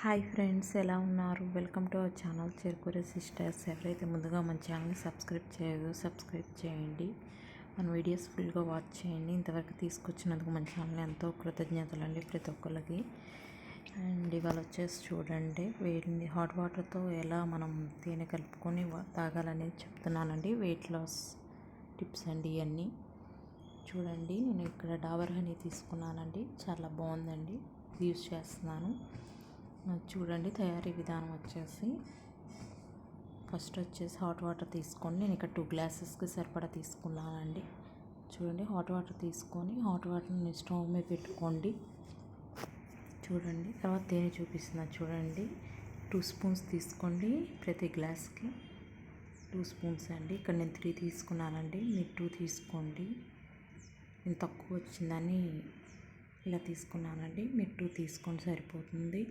Hi friends ఎలా ఉన్నారు? Welcome to our channel Cherukuri sisters. ఎవరైతే ముందుగా మన ఛానల్ని సబ్స్క్రైబ్ చేయదు సబ్స్క్రైబ్ చేయండి. మన వీడియోస్ ఫుల్గా వాచ్ చేయండి. ఇంతవరకు తీసుకొచ్చినందుకు మన ఛానల్ ఎంతో కృతజ్ఞతలు అండి ప్రతి ఒక్కరికి అండ్ ఇవాళ వచ్చేసి చూడండి వేడి హాట్ వాటర్తో ఎలా మనం తేనె కలుపుకొని తాగాలనేది చెప్తున్నానండి. వెయిట్ లాస్ టిప్స్ అండి ఇవన్నీ. చూడండి నేను ఇక్కడ డాబర్ హనీ తీసుకున్నానండి. చాలా బాగుందండి. యూస్ చేస్తున్నాను. చూడండి తయారీ విధానం వచ్చేసి ఫస్ట్ వచ్చేసి హాట్ వాటర్ తీసుకోండి నేను ఇక్కడ టూ గ్లాసెస్కి సరిపడా తీసుకున్నానండి. చూడండి హాట్ వాటర్ తీసుకొని హాట్ వాటర్ని స్టవ్ మీద పెట్టుకోండి. చూడండి తర్వాత తేనె చూపిస్తున్నా చూడండి. టూ స్పూన్స్ తీసుకోండి ప్రతి గ్లాస్కి టూ స్పూన్స్ అండి. ఇక్కడ నేను త్రీ తీసుకున్నానండి. మీరు టూ తీసుకోండి. నేను తక్కువ వచ్చిందని ఇలా తీసుకున్నానండి. మీరు టూ తీసుకొని సరిపోతుంది.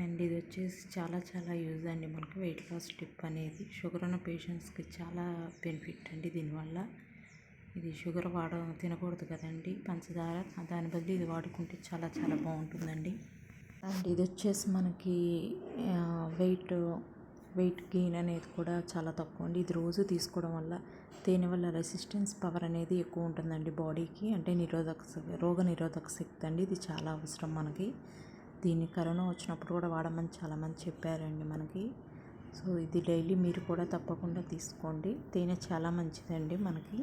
అండ్ ఇది వచ్చేసి చాలా చాలా యూజ్ అండి మనకి వెయిట్ లాస్ టిప్ అనేది. షుగర్ ఉన్న పేషెంట్స్కి చాలా బెనిఫిట్ అండి దీనివల్ల. ఇది షుగర్ వాడ తినకూడదు కదండి పంచదార. దాని బదులు ఇది వాడుకుంటే చాలా చాలా బాగుంటుందండి. అండ్ ఇది వచ్చేసి మనకి వెయిట్ వెయిట్ గెయిన్ అనేది కూడా చాలా తక్కువ అండి. ఇది రోజు తీసుకోవడం వల్ల తేనె వల్ల రెసిస్టెన్స్ పవర్ అనేది ఎక్కువ ఉంటుందండి బాడీకి. అంటే నిరోధక రోగ నిరోధక శక్తి అండి. ఇది చాలా అవసరం మనకి. దీన్ని కరోనా వచ్చినప్పుడు కూడా వాడమని చాలామంది చెప్పారండి మనకి. సో ఇది డైలీ మీరు కూడా తప్పకుండా తీసుకోండి. తేనె చాలా మంచిదండి మనకి.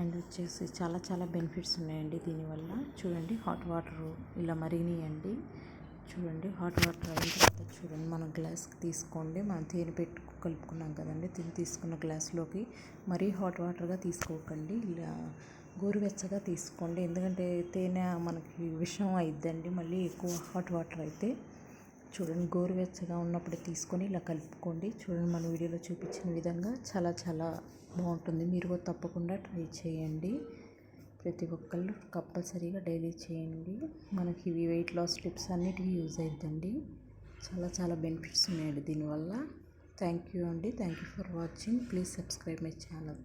అండ్ వచ్చేసి చాలా చాలా బెనిఫిట్స్ ఉన్నాయండి దీనివల్ల. చూడండి హాట్ వాటర్ ఇలా మరిగినాయండి. చూడండి హాట్ వాటర్ అయిన తర్వాత చూడండి మనం గ్లాస్కి తీసుకోండి. మనం తేనె పెట్టు కలుపుకున్నాం కదండి తిని తీసుకున్న గ్లాస్లోకి మరీ హాట్ వాటర్గా తీసుకోకండి. ఇలా గోరువెచ్చగా తీసుకోండి. ఎందుకంటే తేనె మనకి విషం అయిద్దండి. మళ్ళీ ఎక్కువ హాట్ వాటర్ అయితే చూడండి గోరువెచ్చగా ఉన్నప్పుడు తీసుకొని ఇలా కలుపుకోండి. చూడండి మన వీడియోలో చూపించిన విధంగా చాలా చాలా బాగుంటుంది. మీరు కూడా తప్పకుండా ట్రై చేయండి. ప్రతి ఒక్కళ్ళు కంపల్సరీగా డైలీ చేయండి. మనకి ఇవి వెయిట్ లాస్ టిప్స్ అన్నిటికీ యూజ్ అవుతుందండి చాలా చాలా బెనిఫిట్స్ ఉన్నాయండి దీనివల్ల. థ్యాంక్ యూ అండి. Thank you for watching please subscribe my channel